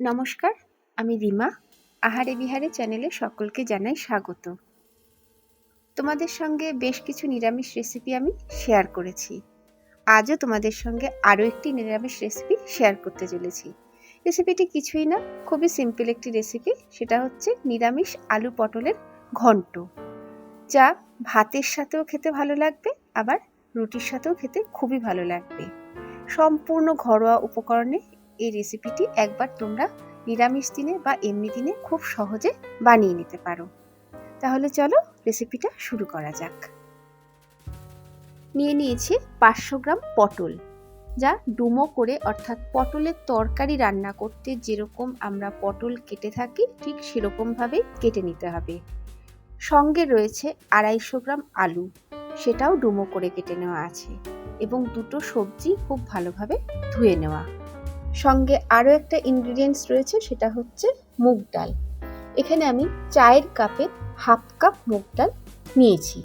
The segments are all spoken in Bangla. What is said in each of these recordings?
নমস্কার, আমি রিমা। আহারে বিহারে চ্যানেলে সকলকে জানাই স্বাগত। তোমাদের সঙ্গে বেশ কিছু নিরামিষ রেসিপি আমি শেয়ার করেছি। আজও তোমাদের সঙ্গে আরও একটি নিরামিষ রেসিপি শেয়ার করতে চলেছি। রেসিপিটি কিছুই না, খুবই সিম্পল একটি রেসিপি সেটা হচ্ছে নিরামিষ আলু পটলের ঘন্ট। যা ভাতের সাথেও খেতে ভালো লাগবে, আবার রুটির সাথেও খেতে খুবই ভালো লাগবে। সম্পূর্ণ ঘরোয়া উপকরণে এই রেসিপিটি একবার তোমরা নিরামিষ দিনে বা এমনি দিনে খুব সহজে বানিয়ে নিতে পারো। তাহলে চলো রেসিপিটা শুরু করা যাক। নিয়ে নিয়েছি পাঁচশো গ্রাম পটল। যা ডুমো করে অর্থাৎ পটলের তরকারি রান্না করতে যেরকম আমরা পটল কেটে থাকি, ঠিক সেরকমভাবেই কেটে নিতে হবে। সঙ্গে রয়েছে আড়াইশো গ্রাম আলু। সেটাও ডুমো করে কেটে নেওয়া আছে এবং দুটো সবজি খুব ভালোভাবে ধুয়ে নেওয়া। সঙ্গে আরও একটা ইনগ্রিডিয়েন্টস রয়েছে, সেটা হচ্ছে মুগ ডাল। এখানে আমি চায়ের কাপে হাফ কাপ মুগ ডাল নিয়েছি।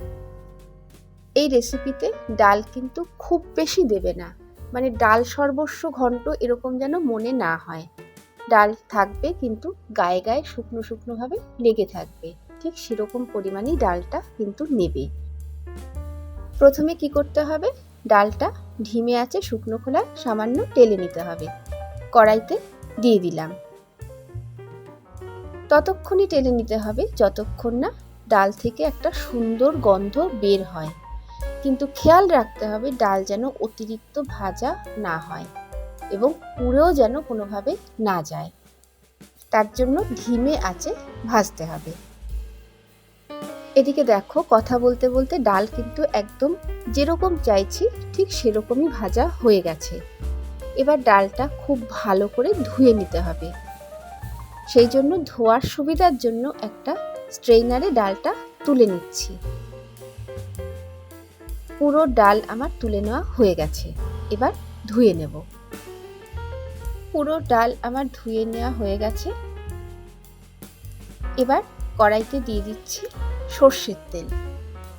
এই রেসিপিতে ডাল কিন্তু খুব বেশি দেবে না। মানে ডাল সর্বস্ব ঘন্ট এরকম যেন মনে না হয়। ডাল থাকবে কিন্তু গায়ে গায়ে শুকনো শুকনোভাবে লেগে থাকবে। ঠিক সেরকম পরিমাণেই ডালটা কিন্তু নেবে। প্রথমে কি করতে হবে? ডালটা ঢিমে আছে শুকনো খোলা সামান্য টেলে নিতে হবে। কড়াইতে দিয়ে দিলাম। ততক্ষণই টেনে নিতে হবে যতক্ষণ না ডাল থেকে একটা সুন্দর গন্ধ বের হয়। কিন্তু খেয়াল রাখতে হবে ডাল যেন অতিরিক্ত ভাজা না হয় এবং পুড়েও যেন কোনোভাবে না যায়। তার জন্য ধিমে আছে ভাজতে হবে। এদিকে দেখো কথা বলতে বলতে ডাল কিন্তু একদম যেরকম চাইছি ঠিক সেরকমই ভাজা হয়ে গেছে। এবার ডালটা খুব ভালো করে ধুয়ে নিতে হবে। সেই জন্য ধোয়ার সুবিধার জন্য একটা স্ট্রেইনারে ডালটা তুলে নিচ্ছি। পুরো ডাল আমার তুলে নেওয়া হয়ে গেছে। এবার ধুয়ে নেব। পুরো ডাল আমার ধুয়ে নেওয়া হয়ে গেছে। এবার কড়াইতে দিয়ে দিচ্ছি সর্ষের তেল।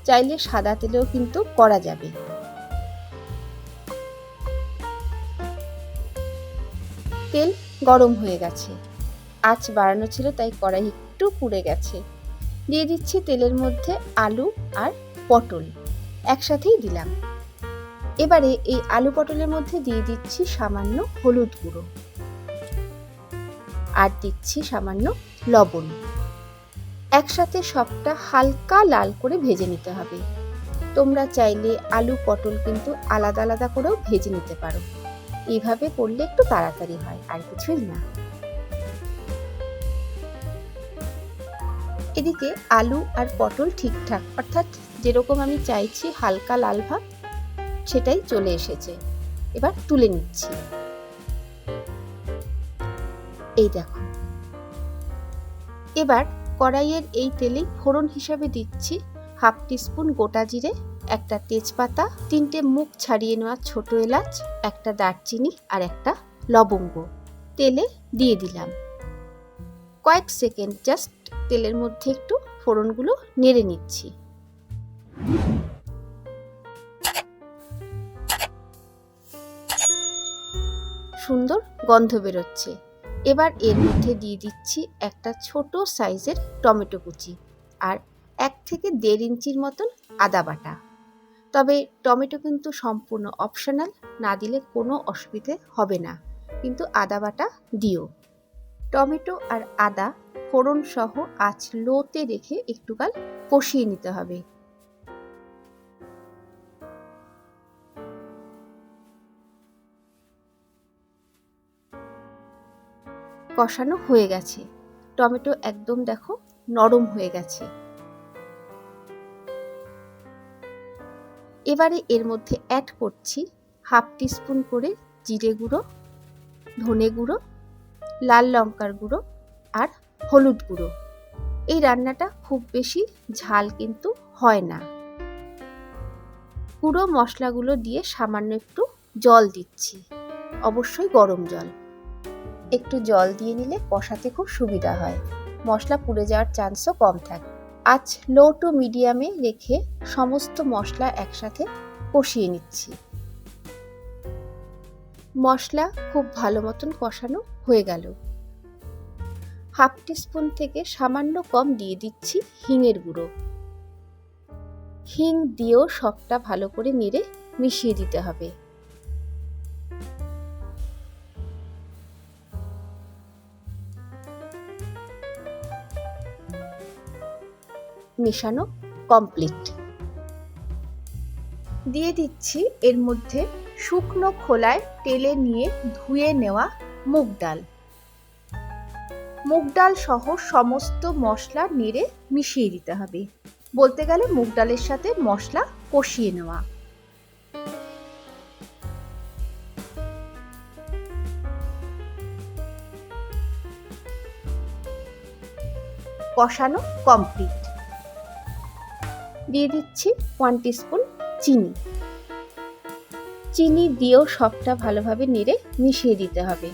চাইলে সাদা তেলেও কিন্তু করা যাবে। তেল গরম হয়ে গেছে। আঁচ বাড়ানো ছিল, তাই কড়াই একটু পুড়ে গেছে। দিয়ে দিচ্ছি তেলের মধ্যে আলু আর পটল। একসাথেই দিলাম। এবারে এই আলু পটলের মধ্যে দিয়ে দিচ্ছি সামান্য হলুদ গুঁড়ো। আর দিচ্ছি সামান্য লবণ। একসাথে সবটা হালকা লাল করে ভেজে নিতে হবে। তোমরা চাইলে আলু, পটল কিন্তু আলাদা আলাদা করেও ভেজে নিতে পারো। এইভাবে করলে একটু তাড়াতাড়ি হয়, আর কিছুই না। এদিকে আলু আর পটল ঠিকঠাক, অর্থাৎ যেরকম আমি চাইছি হালকা লাল ভাব, সেটাই চলে এসেছে। এবার তুলে নিচ্ছি। এই দেখো। এবার কড়াইয়ের এই তেলেই ফোড়ন হিসাবে দিচ্ছি হাফ টিস্পুন গোটা জিরে একটা তেজপাতা, তিনটে মুখ ছাড়িয়ে নেওয়া ছোট এলাচ, একটা দারচিনি আর একটা লবঙ্গ। তেলে দিয়ে দিলাম। কয়েক সেকেন্ড জাস্ট তেলের মধ্যে একটু ফোড়নগুলো নেড়ে নিচ্ছি। সুন্দর গন্ধ বেরোচ্ছে। এবার এর মধ্যে দিয়ে দিচ্ছি একটা ছোট সাইজের টমেটো কুচি আর এক থেকে দেড় ইঞ্চির মতন আদা বাটা। তবে টমেটো কিন্তু সম্পূর্ণ অপশনাল না দিলে কোনো অসুবিধে হবে না। কিন্তু আদা বাটা দিও। টমেটো আর আদা ফোড়ন সহ আঁচ লোতে রেখে একটুকাল কষিয়ে নিতে হবে। কষানো হয়ে গেছে। টমেটো একদম দেখো নরম হয়ে গেছে। এবারে এর মধ্যে অ্যাড করছি হাফ টিস্পুন করে জিরে গুঁড়ো, ধনে গুঁড়ো, লাল লঙ্কার গুঁড়ো আর হলুদ গুঁড়ো। এই রান্নাটা খুব বেশি ঝাল কিন্তু হয় না। পুরো মশলাগুলো দিয়ে সামান্য একটু জল দিচ্ছি, অবশ্যই গরম জল। একটু জল দিয়ে নিলে কষাতে খুব সুবিধা হয়, মশলা পুড়ে যাওয়ার চান্সও কম থাকে। আজ লো টু মিডিয়ামে রেখে সমস্ত মশলা একসাথে কষিয়ে নিচ্ছি। মশলা খুব ভালো মতন কষানো হয়ে গেল। হাফ টিস্পুন থেকে সামান্য কম দিয়ে দিচ্ছি হিঙের গুঁড়ো। হিং দিয়েও সবটা ভালো করে নেড়ে মিশিয়ে দিতে হবে। মেশানো কমপ্লিট দিয়ে দিচ্ছি এর মধ্যে শুকনো খোলায় তেলে নিয়ে ধুয়ে নেওয়া মুগ ডাল। মুগ ডাল সহ সমস্ত মশলা নেড়ে মিশিয়ে দিতে হবে। বলতে গেলে মুগ ডালের সাথে মশলা কষিয়ে নেওয়া। কষানো কমপ্লিট দিয়ে দিচ্ছি ওয়ান টিস্পুন চিনি। চিনি দিয়েও সবটা ভালোভাবে নেড়ে মিশিয়ে দিতে হবে।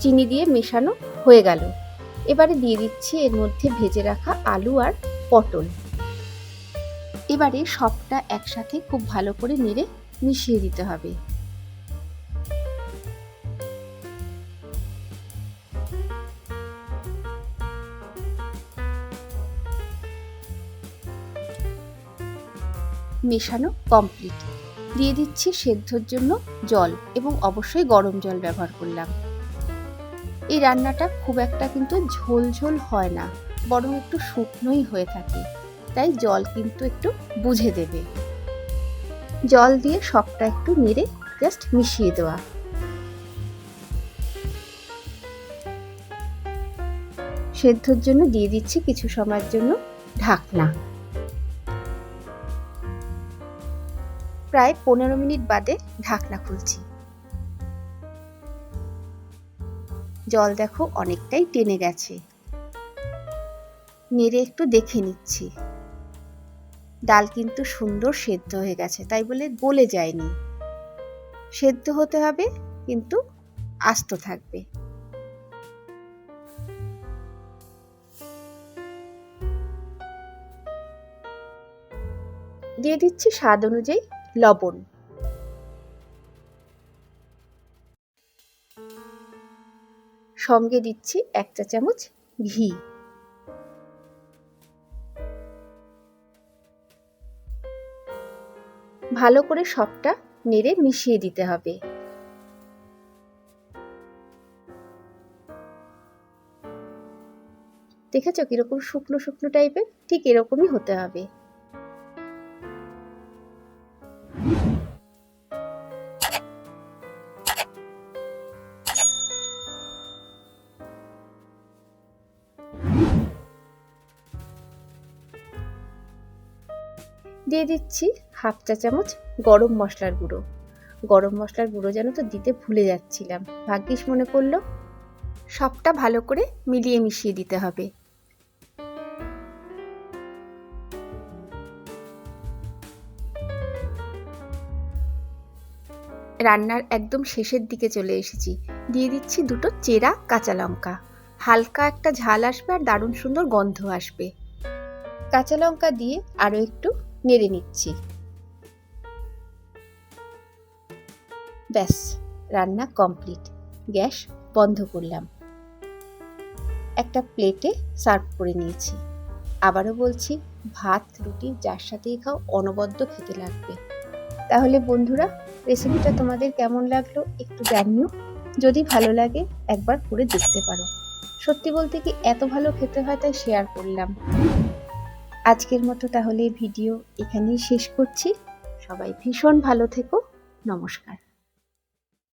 চিনি দিয়ে মেশানো হয়ে গেল। এবারে দিয়ে দিচ্ছি এর মধ্যে ভেজে রাখা আলু আর পটল। এবারে সবটা একসাথে খুব ভালো করে নেড়ে মিশিয়ে দিতে হবে। মেশানো কমপ্লিট দিয়ে দিচ্ছি সেদ্ধর জন্য জল এবং অবশ্যই গরম জল ব্যবহার করলাম। এই রান্নাটা খুব একটা কিন্তু ঝোল ঝোল হয় না, বরং একটু শুকনোই হয়ে থাকে। তাই জল কিন্তু একটু বুঝে দেবে। জল দিয়ে সবটা একটু নেড়ে জাস্ট মিশিয়ে দেওয়া। সেদ্ধর জন্য দিয়ে দিচ্ছি কিছু সময়ের জন্য ঢাকনা। প্রায় পনেরো মিনিট বাদে ঢাকনা খুলছি। জল দেখো অনেকটাই টেনে গেছে। নেড়ে একটু দেখে নিচ্ছি। ডাল কিন্তু সুন্দর সেদ্ধ হয়ে গেছে, তাই বলে গলে যায়নি। সেদ্ধ হতে হবে, কিন্তু আস্ত থাকবে। দিয়ে দিচ্ছি স্বাদ অনুযায়ী লবণ। সঙ্গে দিচ্ছি এক চা চামচ ঘি। ভালো করে সবটা নেড়ে মিশিয়ে দিতে হবে। দেখেছ কীরকম শুকনো শুকনো টাইপের? ঠিক এরকমই হতে হবে। দিয়ে দিচ্ছি হাফ চা চামচ গরম মশলার গুঁড়ো। গরম মশলার গুঁড়ো যেন তো দিতে ভুলে যাচ্ছিলাম। ভাগ্যিস মনে পড়ল, সবটা ভালো করে মিলিয়ে মিশিয়ে দিতে হবে। রান্নার একদম শেষের দিকে চলে এসেছি। দিয়ে দিচ্ছি দুটো চেরা কাঁচা লঙ্কা। হালকা একটা ঝাল আসবে আর দারুণ সুন্দর গন্ধ আসবে। কাঁচা লঙ্কা দিয়ে আরও একটু নেড়ে নিচ্ছি। ব্যাস, রান্না কমপ্লিট। গ্যাস বন্ধ করলাম। একটা প্লেটে সার্ভ করে নিয়েছি। আবারও বলছি, ভাত, রুটি যার সাথেই খাও, অনবদ্য খেতে লাগবে। তাহলে বন্ধুরা রেসিপিটা তোমাদের কেমন লাগল একটু জানিও। যদি ভালো লাগে, একবার করে দেখতে পারো। সত্যি বলতে কি, এত ভালো খেতে হয় তাই শেয়ার করলাম। আজকের মতো তাহলে ভিডিও এখানেই শেষ করছি। সবাই ভীষণ ভালো থেকো। নমস্কার।